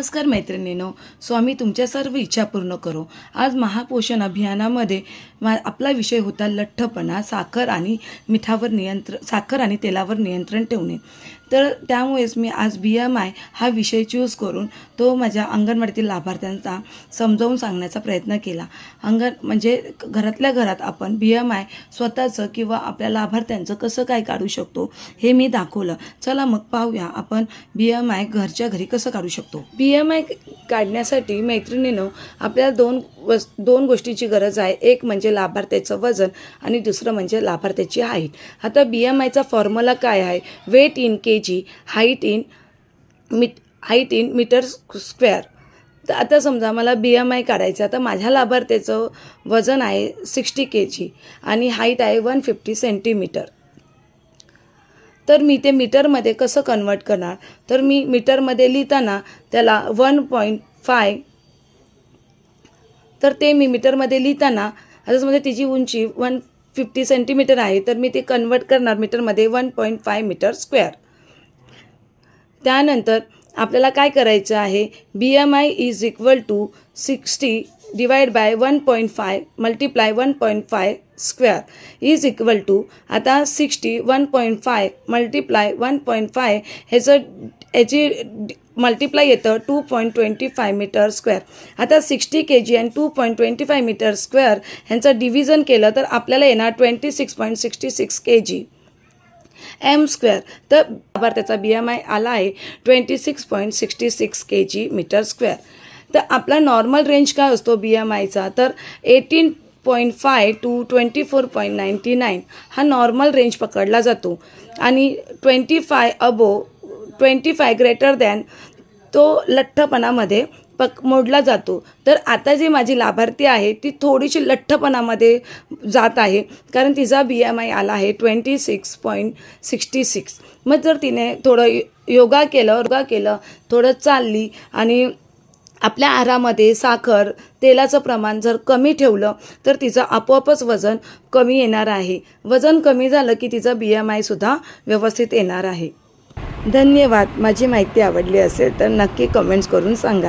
नमस्कार मैत्रिणीनो स्वामी तुमच्या सर्व इच्छा पूर्ण करो. आज महापोषण अभियानामध्ये मा आपला विषय होता लठ्ठपणा साखर आणि मिठावर नियंत्र साखर आणि तेलावर नियंत्रण ठेवणे. तर त्यामुळेच मी आज बी एम आय हा विषय चूज करून तो माझ्या अंगणवाडीतील लाभार्थ्यांचा समजावून सांगण्याचा प्रयत्न केला. अंगण म्हणजे घरातल्या घरात आपण बी एम आय स्वतःचं किंवा आपल्या लाभार्थ्यांचं कसं काय काढू शकतो हे मी दाखवलं. चला मग पाहूया आपण बी एम आय घरच्या घरी कसं काढू शकतो. बी एम आय काढण्यासाठी मैत्रिणीनं आपल्याला दोन वस दोन गोष्टीची गरज आहे. एक म्हणजे लाभार्थ्याचं वजन आणि दुसरं म्हणजे लाभार्थ्याची हाईट आता बी एम आयचा फॉर्म्युला काय आहे? Weight in K G height in meet height in metre square तर आता समजा मला बी एम आय काढायचं आता माझ्या लाभार्थ्याचं वजन आहे सिक्स्टी के जी आणि हाईट आहे वन फिफ्टी सेंटीमीटर तर मी ते मीटरमध्ये कसं कन्वर्ट करणार? तर मी मीटरमध्ये लिहिताना त्याला वन पॉईंट फाय. तर ते मी मीटरमध्ये लिहिताना आता तिची उंची वन फिफ्टी सेंटीमीटर आहे तर मी ते कन्वर्ट करणार मीटरमध्ये one point five metre square. त्यानंतर आपल्याला काय करायचं आहे? B M I is equal to sixty divide by one point five multiply one point five square is equal to आता sixty one point five multiply one point five ह्याचं ह्याची multiply येतं two point twenty five metre square आता sixty K G आणि two point twenty five metre square ह्यांचं division केलं तर आपल्याला येणार twenty six point sixty six K G M square तर त्याचा बी एम आय आला आहे twenty six point sixty six K G metre square तर आपला नॉर्मल रेंज काय असतो बी एम आयचा तर eighteen point five two twenty four point ninety nine हा नॉर्मल रेंज पकडला जातो. आणि twenty five above twenty five greater than तो लठ्ठपणामध्ये पक मोडला जातो. तर आता जी माझी लाभार्थी आहे ती थोडीशी लठ्ठपणामध्ये जात आहे कारण तिचा बी एम आय आला आहे twenty six point sixty six मग जर तिने थोडं योगा केलं योगा केलं थोडं चालली आणि आपल्या आहारामध्ये साखर तेलाचं प्रमाण जर कमी ठेवलं तर तिचं आपोआपच वजन कमी येणार आहे. वजन कमी झालं की तिचं बी एम आयसुद्धा व्यवस्थित येणार आहे. धन्यवाद. माझी माहिती आवडली असेल तर नक्की कमेंट्स करून सांगा.